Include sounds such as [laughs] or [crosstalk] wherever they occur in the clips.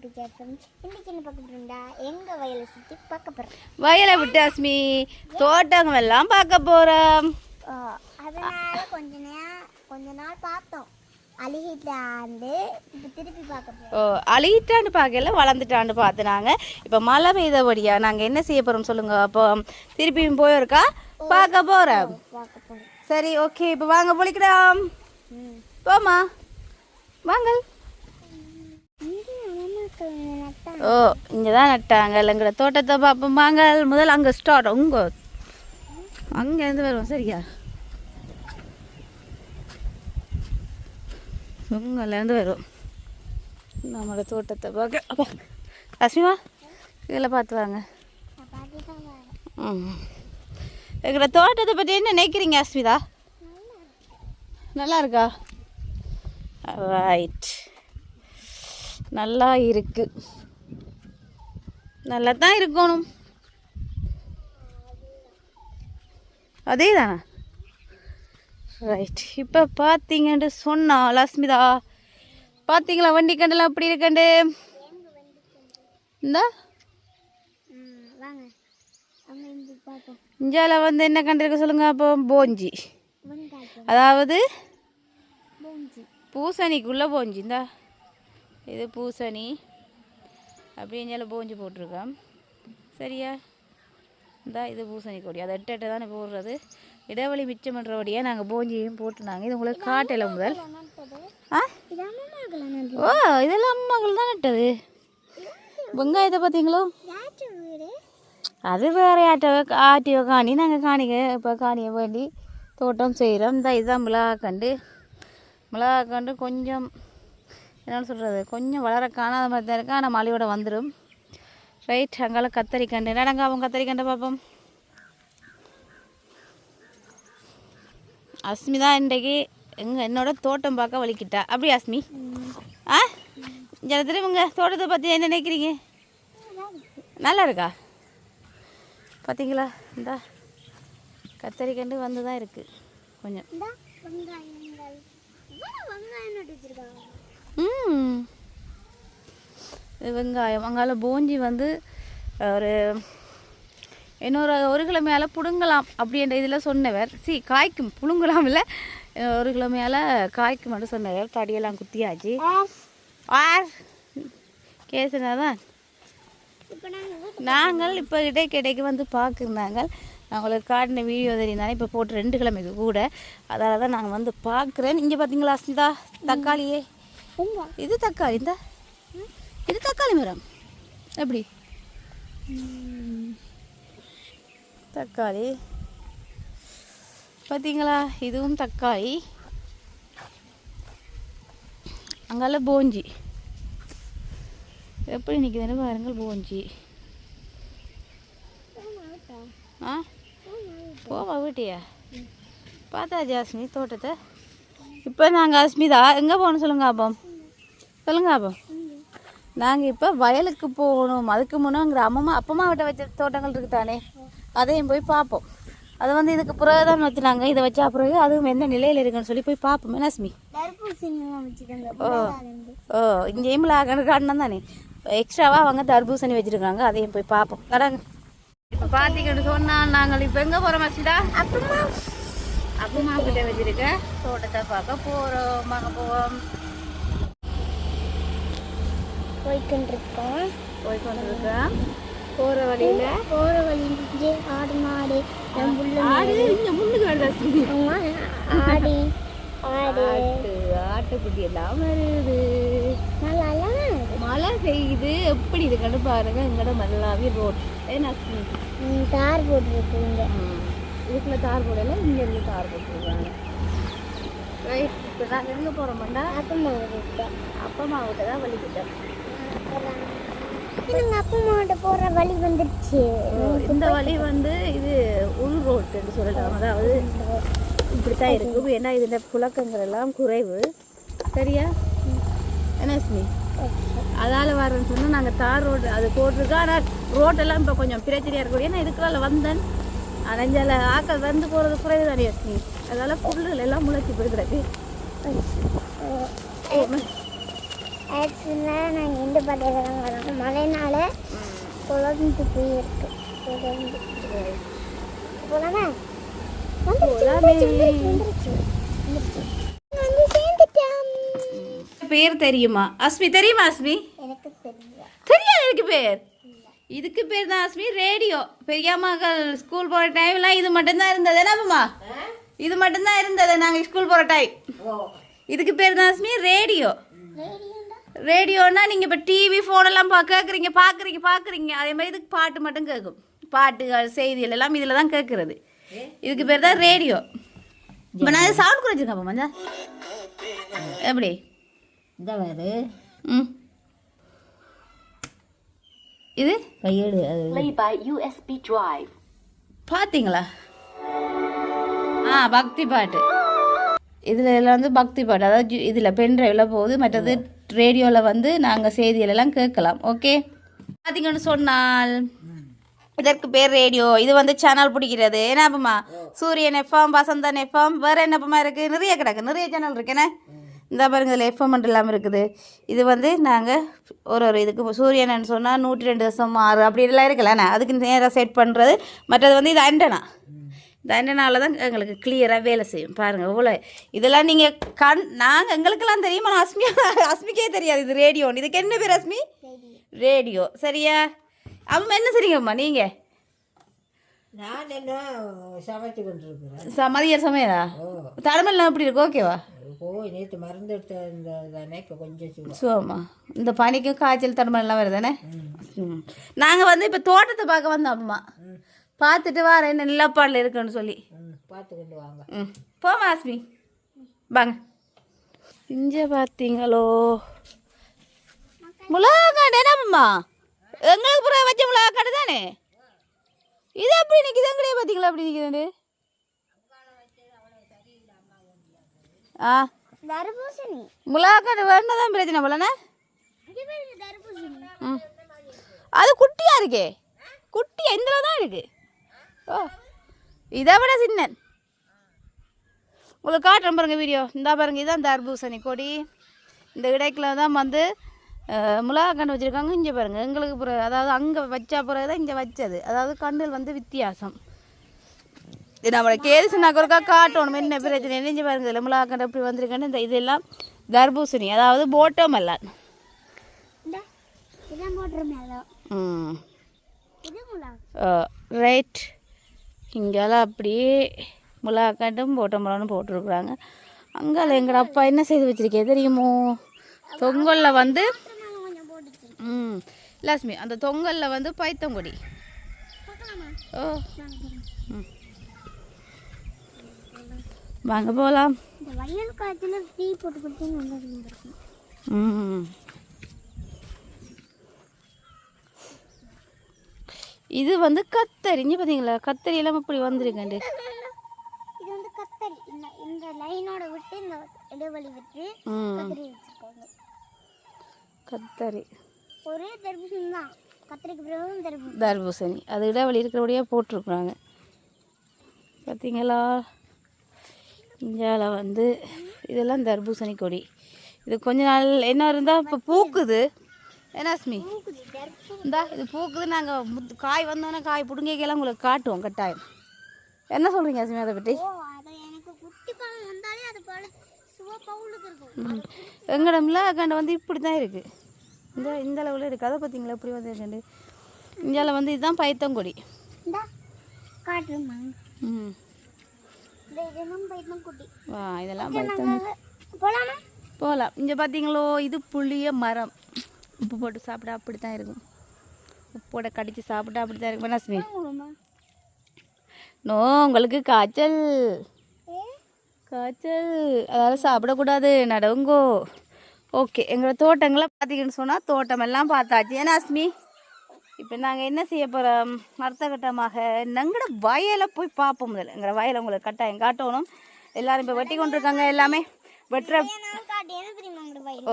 என்ன பார்க்க எங்க வயலை பார்க்க வயலை விட்டு அஸ்மி தோட்டங்கள் எல்லாம் பார்க்க போறோம். ஓ, அதனால கொஞ்ச நேரம் கொஞ்ச நாள் பார்த்தோம். அழுகிட்டாண்டு இப்போ திருப்பி பார்க்க போறோம். ஓ அழிட்டான்னு பார்க்கல வளர்ந்துட்டான்னு பார்த்து நாங்கள் இப்போ மழை பெய்தபடியா நாங்கள் என்ன செய்ய போகிறோம் சொல்லுங்க. அப்போ திருப்பியும் போயிருக்கா? பார்க்க போகிறோம் சரி ஓகே. இப்போ வாங்க பொழிக்கலாம் போமா வாங்கள் ஓ இங்கே தான் நட்டாங்க எங்களோட தோட்டத்தை பார்ப்போம். முதல் முதல்ல அங்கே ஸ்டார்ட் உங்க அங்கேருந்து வருவோம் சரியா? உங்கலேருந்து வரும் நம்மளோட தோட்டத்தை பார்க்க. அப்பா அஸ்மிமா இதில் பார்த்து வாங்க. ம். எங்களோட தோட்டத்தை பற்றி என்ன நினைக்கிறீங்க அஸ்மிதா? நல்லா இருக்கா? ரைட் நல்லா இருக்கு. நல்லா தான் இருக்கணும். அதே தானே ரைட் இப்போ பார்த்தீங்கன்ட்டு சொன்னா லஸ்மிதா பார்த்தீங்களா வண்டி கண்டெல்லாம் அப்படி இருக்கண்டு? இந்தா. இந்தியாவில் வந்து என்ன கண்டிருக்க சொல்லுங்க அப்போ போஞ்சி. அதாவது பூசணிக்குள்ளே போஞ்சி இந்தா. இது பூசணி. இந்தியாவில் போஞ்சி போட்டிருக்கேன் சரியா? இந்தா இது பூசணி கொடி. அதை எட்டு எட்டு தானே போடுறது? இடைவெளி மிச்சம் பண்ணுறபடியாக நாங்கள் போஞ்சியும் போட்டுனாங்க இது உங்களுக்கு காட்டல முதல். ஆ? ஓ இதெல்லாம் அம்மாக்கள் தான் நட்டது. வெங்காயத்தை பார்த்தீங்களோ? அது வேற ஆட்ட ஆட்டியோ காணி. நாங்கள் காணிக்க இப்போ காணியை வேண்டி தோட்டம் செய்கிறோம் இந்த இதுதான் மிளகாக்கண்டு மிளகாக்கண்டு கொஞ்சம் என்ன சொல்கிறது கொஞ்சம் வளர காணாத மாதிரி தான் இருக்கா. ஆனால் மழையோட வந்துடும் ரைட் அங்கால கத்தரிக்கண்டு நடங்க அவங்க கத்தரிக்கண்டை பார்ப்போம் அஸ்மி தான் இன்றைக்கு எங்கள் என்னோட தோட்டம் பார்க்க வலிக்கிட்டா? அப்படி அஸ்மி? ஆ? இந்த திரும்புங்க. தோட்டத்தை பற்றி என்ன நினைக்கிறீங்க? நல்லா இருக்கா? பார்த்தீங்களா இந்தா. கத்தரிக்கண்டு வந்து தான் இருக்குது கொஞ்சம். வெங்காயம். அங்கால போஞ்சி வந்து ஒரு இன்னொரு ஒரு கிலோ பிடுங்கலாம் அப்படின்ற இதில் சொன்னவர். சி காய்க்கும் புழுங்கலாம் இல்லை. ஒரு கிலோ காய்க்கும் மட்டும் சொன்னவர். தடியெல்லாம் குத்தியாச்சு. ஆர் கேசுனா தான் இப்போ நாங்கள் நாங்கள் வந்து பார்க்குறாங்க நான் உங்களுக்கு காட்டின வீடியோ தெரியுந்தானே இப்போ போட்டு ரெண்டு கிழமைக்கு கூட. அதால் தான் நாங்கள் வந்து பார்க்குறேன் இங்கே பார்த்தீங்களா அஸ்மிதா? தக்காளியே. இது தக்காளி இந்த இது தக்காளி மரம். எப்படி? தக்காளி. பார்த்தீங்களா இதுவும் தக்காளி. அங்கால போஞ்சி. எப்படி நிற்குதுன்னு பாருங்கள் போஞ்சி. ஆ? போவா வீட்டியா? பார்த்தா ஜாஸ்மி தோட்டத்தை. இப்போ நாங்கள் அஸ்மிதா. எங்கே போகணும் சொல்லுங்க ஆப்பம் சொல்லுங்க ஆப்பம் நாங்கள் இப்போ வயலுக்கு போகணும். அதுக்கு முன்னே எங்கள் அம்மம்மா அப்பம்மா விட்ட வச்ச தோட்டங்கள் இருக்கு தானே? அதையும் போய் பார்ப்போம். அது வந்து இதுக்கு பிறகு தான் வச்சுனாங்க இதை வச்சா பிறகு அதுவும் என்ன நிலையில் இருக்குன்னு சொல்லி போய் பார்ப்போம். தர்பூசணிலாம் வச்சுக்கோங்க ஓ இங்கேயும் காட்டினா தானே? எக்ஸ்ட்ராவாக அவங்க தர்பூசணி வச்சுருக்காங்க. அதையும் போய் பார்ப்போம். தடாங்க இப்போ பார்த்தீங்கன்னு சொன்னால் நாங்கள் இப்போ எங்கே போகிறோம் மசிதா அப்புறமா அப்பமா கிட்ட வச்சிருக்க தோட்டத்தை பார்க்க போகிறோம் வாங்க போவோம். போய்கிட்டு இருக்கோம் போய் கொண்டு இருக்கோம் போகிற வழியில் போகிற வழி இங்கே ஆடு மாடு நம்புள்ள ஆடு இங்கே முன்னுக்கு வருதா ஆடு ஆடு. ஆட்டு ஆட்டுக்குட்டி எல்லாம் வருது. நல்லா மழை பெய்யுது. எப்படி இருக்குன்னு பாருங்க. எங்கட மல்லாவே ரோட். ஏன்னா தார் போட்டுருக்குங்க. இதுக்குள்ள தார் போடல இங்க இருந்து தார் போட்டுருக்காங்க. ரைட். இப்போ நாங்கள் எங்கே போகிறோம்டா அப்பம்மா கிட்ட அப்பா அம்மாவிட்ட தான் வலிக்கிட்டோம் எங்க அப்பம்மா கிட்ட போகிற வழி வந்துருச்சு. இந்த வழி வந்து இது உள் ரோட்டுன்னு சொல்லலாம் அதாவது இப்படித்தான் இருக்கும். ஏன்னா இதில் புழக்கங்கள் எல்லாம் குறைவு. சரியா? என்ன சுமி அதால் வரேன்னு சொன்னால் நாங்கள் தார் ரோடு அது போட்டிருக்கோம். ஆனால் ரோட்டெல்லாம் இப்போ கொஞ்சம் பிரச்சனையாக இருக்கும் ஏன்னா இதுக்குள்ள வந்தேன். அடைஞ்சால ஆக்கள் வந்து போகிறது குறைவு தானே யஸ்மி அதனால் புல்லுகள் எல்லாம் முளைச்சி போய் கிடக்கு ஆக்சுவலாக நாங்கள் இந்த பட்டையில் தான் வரோம். மழைனால குழம்பு போயிருக்கு குழம்பு போலாமா. பேர் தெரியுமா? அஸ்மி தெரியுமா அஸ்மி? தெரியாது. இதுக்கு பேர்? இதுக்கு பேர் தான் அஸ்மி ரேடியோ. பெரியம்மாக்கள் ஸ்கூல் போகிற டைம்லாம் இது மட்டும்தான் இருந்தது என்னப்பா இது மட்டும்தான் இருந்தது. நாங்கள் ஸ்கூல் போகிற டைம் இதுக்கு பேர் தான் அஸ்மி ரேடியோ. ரேடியோண்டா ரேடியோனா நீங்கள் இப்போ டிவி ஃபோனெல்லாம் பா கேட்குறீங்க பார்க்குறீங்க பார்க்குறீங்க அதே மாதிரி இதுக்கு பாட்டு மட்டும் கேட்கும் பாட்டுகள் செய்திகள் எல்லாம் இதில் தான் கேட்குறது இதுக்கு பேர் தான் ரேடியோ. இப்போ நான் சவுண்ட் குறைச்சிருக்கேன் மஞ்சா. எப்படி? வேறு ம். இது? கையேடு பார்த்தீங்களா ஆ பக்தி பாட்டு. இதில் எல்லாம் வந்து பக்தி பாட்டு. அதாவது இதில் பென் ட்ரைவில் போகுது மற்றது ரேடியோவில் வந்து நாங்கள் செய்திகளெல்லாம் கேட்கலாம். ஓகே பார்த்தீங்கன்னு சொன்னால் இதற்கு பேர் ரேடியோ. இது வந்து சேனல் பிடிக்கிறது. என்னப்பமா சூரியன் எஃப்எம் வசந்தன் எஃப்எம் வேறு என்னப்பமா இருக்குது நிறைய கிடக்கு. நிறைய சேனல் இருக்குண்ணே இந்த பாருங்க இதில் எஃப்எம் இல்லாமல் இருக்குது. இது வந்து நாங்கள் ஒரு ஒரு இதுக்கு சூரியன் சொன்னால் நூற்றி ரெண்டு தசம் ஆறு அப்படி எல்லாம் இருக்குல்லண்ணே அதுக்கு நேராக செட் பண்ணுறது மற்றது வந்து இது அண்டனா இந்த அண்டனால தான் எங்களுக்கு கிளியராக வேலை செய்யும். பாருங்கள் இவ்வளோ இதெல்லாம் நீங்கள் கண் நாங்கள் எங்களுக்கெல்லாம் தெரியுமா? நான் அஸ்மியா அஸ்மிக்கே தெரியாது. இது ரேடியோன்னு இதுக்கு என்ன பேர் அஸ்மி? ரேடியோ சரியா? அவங்க என்ன சரிங்கம்மா நீங்கள் நான் என்ன சமைச்சு கொண்டிருக்கிறேன். ச மதிய சமையலா தடமெல்லாம் எப்படி இருக்கு? ஓகேவா போய் நேற்று மருந்து எடுத்த இந்த தானே இப்போ கொஞ்சம் சும்மா இந்த பனிக்கும் காய்ச்சல் தடமெல்லாம் வருதானே? ம். நாங்கள் வந்து இப்போ தோட்டத்தை பார்க்க வந்தோம் அம்மா. பார்த்துட்டு வரேன் என்ன நிலப்பாடில் இருக்குன்னு சொல்லி. ம் பார்த்து கொண்டு வாங்க. ம் போமா ஆஸ்மி வாங்க. இங்கே பார்த்தீங்களோ முளகாடு என்னம்மா எங்களுக்கு புற வச்ச முளகாடு தானே? இது எப்படி நிற்கிது எங்கடைய பார்த்தீங்களா அப்படி நிற்கிது ஆ. தர்பூசணி. முளகாடு வேணதான் பிரச்சனை போலண்ணே அது குட்டியா இருக்கே. குட்டியா இதில் தான் இருக்கு? ஓ இதை விட சின்னன். உங்களுக்கு காட்டுறேன் பாருங்க வீடியோ இந்தா பாருங்க இதுதான் தர்பூசணி கொடி. இந்த இடைக்கில் தான் வந்து மிளகா கண்டு வச்சுருக்காங்க. இங்கே பாருங்க எங்களுக்கு பிறகு அதாவது அங்கே வச்சா பிறகு தான் இங்கே வச்சது. அதாவது கண்ணில் வந்து வித்தியாசம். இது நம்மளை கேதுசுனாக்க ஒருக்கா காட்டணும். என்ன பிரச்சனை? இணைஞ்சு பாருங்க இதில் மிளகா கண்டு எப்படி வந்திருக்குன்னு இந்த இதெல்லாம் தர்பூசணி அதாவது இதான் போட்டுருமேலோ ம். ரைட் இங்கெல்லாம் அப்படியே முலாக்காட்டும் போட்ட முலான்னு போட்டிருக்குறாங்க. அங்கால எங்கட அப்பா என்ன செய்து வச்சிருக்கே தெரியுமோ? தொங்கல்ல வந்து ம் லட்சுமி அந்த தொங்கல்ல வந்து பைத்தங்கொடி. ஓ ம். வாங்க போகலாம் இந்த வயல் காலத்தில் டீ போட்டு கொடுத்தீங்க நல்லா இருந்திருக்கும் ம் இது வந்து கத்தரி. இங்கே பார்த்தீங்களா கத்தரி எல்லாம் இப்படி வந்திருக்கேன் இது வந்து கத்தரி. இந்த லைனோட விட்டு இந்த இடைவெளி விட்டு கத்திரி வச்சிருக்காங்க. கத்தரி. ஒரே தர்பூசணி தான். கத்திரிக்கு பிறகு தர்பூசணி. தர்பூசணி. அது இடைவெளி இருக்கிறபடியாக போட்டிருக்குறாங்க. பார்த்தீங்களா இந்தியாவில் வந்து இதெல்லாம் தர்பூசணி கொடி. இது கொஞ்ச நாள் என்ன இருந்தால் இப்போ பூக்குது. என்ன அஸ்மி? இந்தா இது பூக்குது நாங்கள் முத்து காய் வந்தோன்னே காய் பிடுங்கிக்கலாம் உங்களுக்கு காட்டுவோம் கட்டாயம். என்ன சொல்கிறீங்க அஸ்மி அதை பற்றி எங்கடம்ல அக்காண்ட வந்து இப்படி தான் இருக்குது இந்த இந்த அளவில் இருக்குது அதை பார்த்தீங்களா? இப்படி வந்து இருக்குது இந்தியாவில் வந்து இதுதான் பைத்தங்கொடி. ம். வா இதெல்லாம் போலாமா? போகலாம் இங்கே பார்த்தீங்களோ இது புளிய மரம். உப்பு போட்டு சாப்பிட்டா அப்படி தான் இருக்கும். உப்போட கடிச்சு சாப்பிட்டா அப்படி தான் இருக்கும் நஸ்மி நோ உங்களுக்கு காய்ச்சல். காய்ச்சல். அதால் சாப்பிடக்கூடாது. நடவுங்கோ. ஓகே எங்களோட தோட்டங்களை பார்த்தீங்கன்னு சொன்னால் தோட்டம் எல்லாம் பார்த்தாச்சு. ஏன்னா அஸ்மி இப்போ நாங்கள் என்ன செய்ய போகிறோம் அடுத்த கட்டமாக எங்களோட வயலை போய் பார்ப்போம் முதல்ல. எங்களோட வயலை உங்களுக்கு கட்டாயம் காட்டணும். எல்லாரும் இப்போ வெட்டி கொண்டிருக்காங்க எல்லாமே. வெட்டுற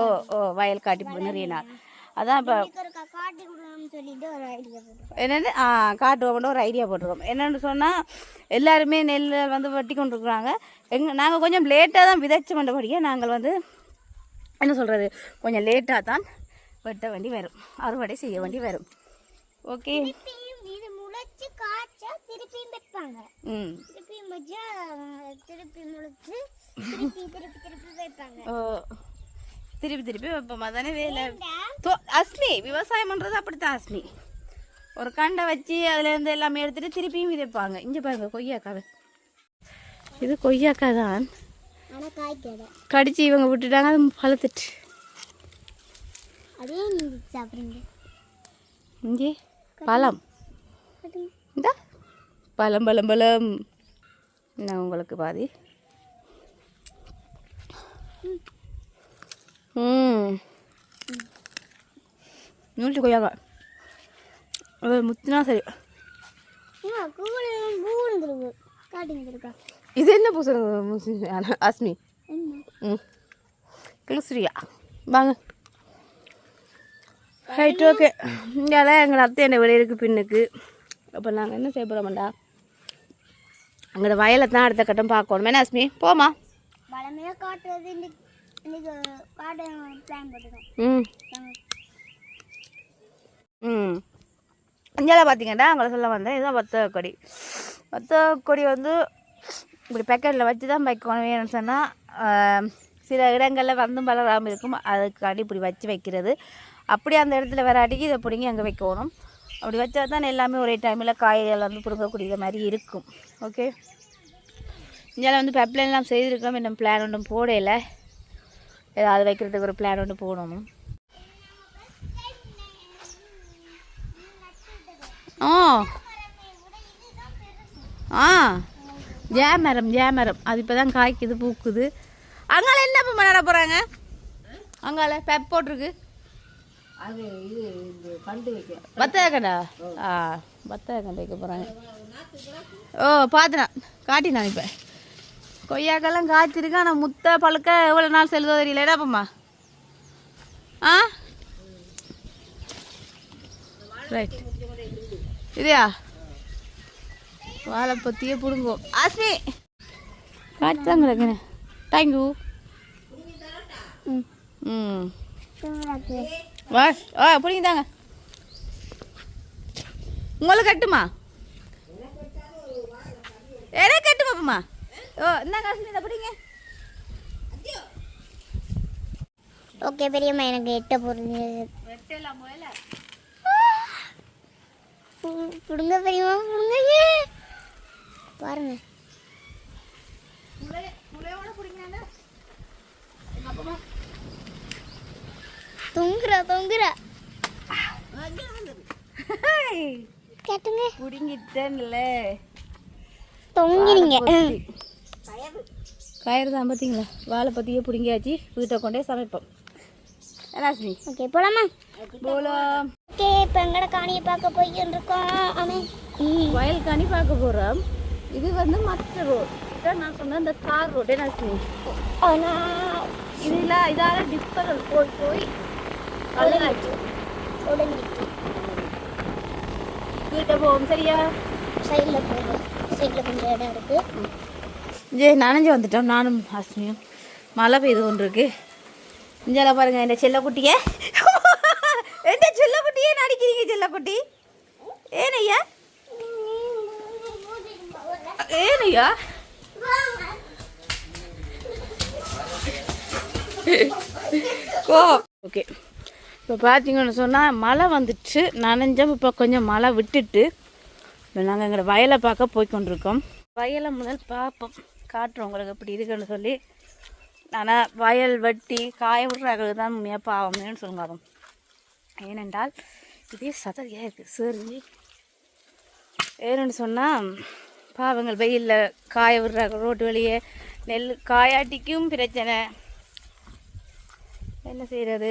ஓ ஓ வயல் காட்டி நிறைய நாள். அதான் இப்போ என்னென்னு? ஆ காட்டுவோம்னு ஒரு ஐடியா போட்டிருக்கோம். என்னென்னு சொன்னால் எல்லாருமே நெல் வந்து வெட்டி கொண்டிருக்குறாங்க. எங்க நாங்கள் கொஞ்சம் லேட்டாக தான் விதைச்ச மண்டபடியாக நாங்கள் வந்து என்ன சொல்கிறது கொஞ்சம் லேட்டாக தான் வெட்ட வேண்டி வரும். அறுவடை செய்ய வேண்டி வரும். ஓகே திருப்பியும் வைப்பாங்க திருப்பியும் வச்சா திருப்பி முளைச்சு திருப்பி திருப்பி திருப்பி வைப்பாங்க ஓ. திருப்பி திருப்பி வைப்போம் அதானே வேலை. தோ- அஸ்மி விவசாயம் பண்ணுறது அப்படித்தான் அஸ்மி. ஒரு கண்டை வச்சு அதுலேருந்து எல்லாமே எடுத்துட்டு திருப்பியும் விதைப்பாங்க இங்கே பாருங்க கொய்யாக்காவை. இது கொய்யாக்கா தான். கடிச்சு இவங்க விட்டுட்டாங்க அது பழுத்துட்டு. இங்கே பழம். இந்த பழம் பழம் பழம். நான் உங்களுக்கு பாதி ம் நூற்றி கொய்யாக்கா அது முத்துனா சரி. இது என்ன பூசணி அஸ்மி என்ன? ம். கிளிஸ்ரியா வாங்க. ரைட் ஓகே இங்கே எங்கள் அத்தை என்ன வெளியே இருக்குது பின்னுக்கு. அப்போ நாங்கள் என்ன செய்ய போகிறோம்டா அங்கே வயலை தான் அடுத்த கட்டம் பார்க்கணும். என்ன அஸ்மி போமா ம். இந்தியாவில் பார்த்தீங்கன்னா அவங்கள சொல்ல வந்தேன். இதுதான் வத்த கொடி. வத்த கொடி வந்து இப்படி பேக்கெட்டில் வச்சு தான் வைக்கணும் வேணும்னு சொன்னால் சில இடங்களில் வந்து வளராமல் இருக்கும். அதுக்காண்டி இப்படி வச்சு வைக்கிறது. அப்படி அந்த இடத்துல வராட்டிக்கு இதை பிடிங்கி அங்கே வைக்கணும். அப்படி வச்சா தான் எல்லாமே ஒரே டைமில் காய்கறிகள் வந்து பிடுங்கக்கூடிய மாதிரி இருக்கும். ஓகே இந்தியாவில் வந்து பெப்ளைன்லாம் செய்திருக்கோம். இன்னும் பிளான் ஒன்றும் போடலை. ஏதாவது வைக்கிறதுக்கு ஒரு பிளான் ஒன்று போடணும். ஆ ஆ. ஜேமரம் ஜேமரம். அது இப்போ தான் காய்க்குது பூக்குது. அங்கால என்ன இப்போ நட போகிறாங்க அங்கால பெப் போட்டிருக்கு. அது வைக்க. பத்தகண்டா ஆ பத்தகண்டை வைக்க போகிறாங்க ஓ பார்த்தேன் காட்டி நான் இப்போ. கொய்யாக்கெல்லாம் காய்ச்சிருக்கு ஆனால் முத்தை பழுக்க எவ்வளோ நாள் செல்லுதோ தெரியல. என்னப்பம்மா ஆ? ரைட் இதையா? வாழை பற்றியே பிடுங்குவோம் ஆஸ்மி. காய்ச்சி தான் கிடக்குண்ணே தேங்க்யூ ம். வா ஆ பிடிங்க தாங்க. உங்களுக்கு கட்டுமா? எனக்கு கட்டுமா அப்பமா ஓ என்ன காசு இதை பிடிங்க. ஓகே பெரியம்மா எனக்கு எட்ட போயில புடுங்க பெரியம்மா புடுங்க பாருங்க. தொங்குறா தொங்குறா. கேட்டுங்க. பிடிங்கிட்டேன்ல. தொங்குறீங்க கயிறு தான் பார்த்தீங்களா? வாழை பற்றியே பிடுங்கியாச்சு. வீட்டை கொண்டே சமைப்போம். என்னாஸ்மி ஓகே போலாமா? போலாம். ஓகே. எங்கட காணியை பார்க்க போய்கிட்டு இருக்கோம் ம். வயல் காணி பார்க்க போகிறோம் இது வந்து மற்ற ரோடு நான் சொன்ன இந்த கார் ரோடு என்னாஸ்மி ஆனால் இதில் இதால டிப்பர்கள் போய் போய் அழுகாச்சு உடஞ்சிட்டு வீட்டை போவோம் சரியா? சைடில் போகும் சைடில் கொஞ்சம் இடம் இருக்குது ஜே நனைஞ்சு வந்துட்டோம் நானும் ஹாஸ்மியும். மழை பெய்து கொண்டு இருக்கு இஞ்சால பாருங்க இந்த செல்லக்குட்டிய. [laughs] என்ன செல்லக்குட்டியே நடிக்கிறீங்க செல்லக்குட்டி ஏனையா? ஏனையா? ஓ ஓகே. இப்போ பார்த்தீங்கன்னு சொன்னால் மழை வந்துட்டு நனைஞ்சோம் இப்போ கொஞ்சம் மழை விட்டுட்டு இப்போ நாங்கள் எங்களோட வயலை பார்க்க போய் கொண்டிருக்கோம் வயலை முதல் பார்ப்போம் காட்டுறோம் உங்களுக்கு எப்படி இருக்குன்னு சொல்லி. ஆனால் வயல் வெட்டி காய விடுறாங்களுக்கு தான் உண்மையாக பாவம்னு சொல்லுங்க ஏனென்றால் இதே சதவியாக இருக்குது சரி. ஏன்னு சொன்னால் பாவங்கள் வெயிலில் காய விடுறாங்க ரோட்டு வழியே நெல் காயாட்டிக்கும் பிரச்சனை. என்ன செய்கிறது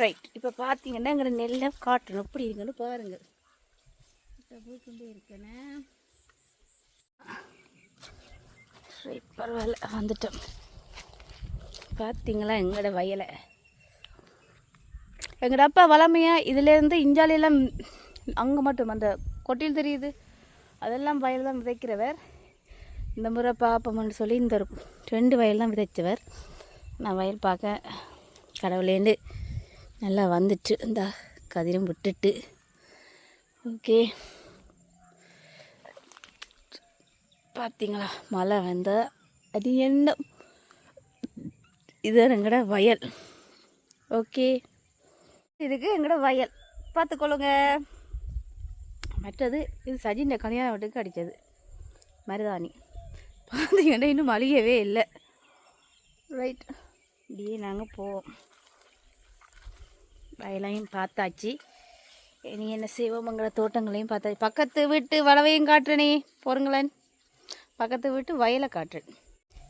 ரைட் இப்போ பார்த்தீங்கன்னா எங்களை நெல்லை காட்டணும். எப்படி இருக்குன்னு பாருங்கள் இப்போ போய்க்கொண்டே இருக்கேனே. ரைட் பரவாயில்ல. வந்துட்டோம். பார்த்தீங்களா எங்களோட வயலை? எங்கள் அப்பா வளமையாக இதுலேருந்து இஞ்சாலியெல்லாம் அங்கே மட்டும் அந்த கொட்டில் தெரியுது. அதெல்லாம் வயல் தான் விதைக்கிறவர். இந்த முறை பார்ப்போம்னு சொல்லி இந்த ரெண்டு வயல் தான் விதைச்சவர். நான் வயல் பார்க்க கடவுளேண்டு நல்லா வந்துட்டு இந்த கதிரும் விட்டுட்டு. ஓகே. பார்த்தீங்களா மழை வந்தால் அது என்ன? இது எங்கட வயல். ஓகே. இதுக்கு எங்களோட வயல். பார்த்துக்கொள்ளுங்க மற்றது இது சஜின கல்யாண வீட்டுக்கு அடித்தது மருதாணி. பார்த்தீங்கன்னா இன்னும் மளிகவே இல்லை. ரைட் இப்படியே நாங்கள் போவோம். வயலையும் பார்த்தாச்சு. இனி என்ன சிவமங்கல தோட்டங்களையும் பார்த்தாச்சு. பக்கத்து வீட்டு வளவையும் காட்டுறனே பொறுங்களேன். பக்கத்து வீட்டு வயலை காட்டுறேன்.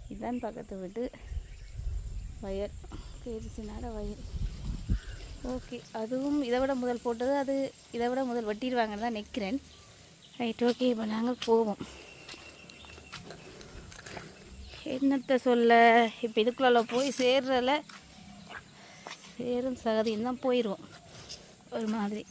இதுதான் பக்கத்து வீட்டு வயல். பேரிசினால வயல். ஓகே அதுவும் இதை விட முதல் போட்டது அது இதை விட முதல் வெட்டிடுவாங்கன்னு தான் நிற்கிறேன் ரைட் ஓகே இப்போ நாங்கள் போவோம். என்னத்தை சொல்ல? இப்போ இதுக்குள்ளே போய் சேர்றல. சேரும் சகதியும் தான் போயிடுவோம் ஒரு மாதிரி.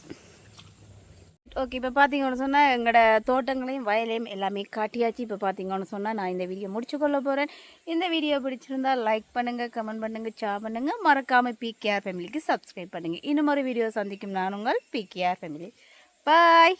ஓகே இப்போ பார்த்தீங்கன்னு சொன்னால் எங்களோட தோட்டங்களையும் வயலையும் எல்லாமே காட்டியாச்சு. இப்போ பார்த்தீங்கன்னு சொன்னால் நான் இந்த வீடியோ முடிச்சுக்கொள்ள போகிறேன் இந்த வீடியோ பிடிச்சிருந்தா லைக் பண்ணுங்கள் கமெண்ட் பண்ணுங்கள் ஷேர் பண்ணுங்கள் மறக்காமல் பிகேஆர் ஃபேமிலிக்கு சப்ஸ்கிரைப் பண்ணுங்கள் இன்னும் ஒரு வீடியோ சந்திக்கும் நான் உங்கள் பிகேஆர் ஃபேமிலி பாய்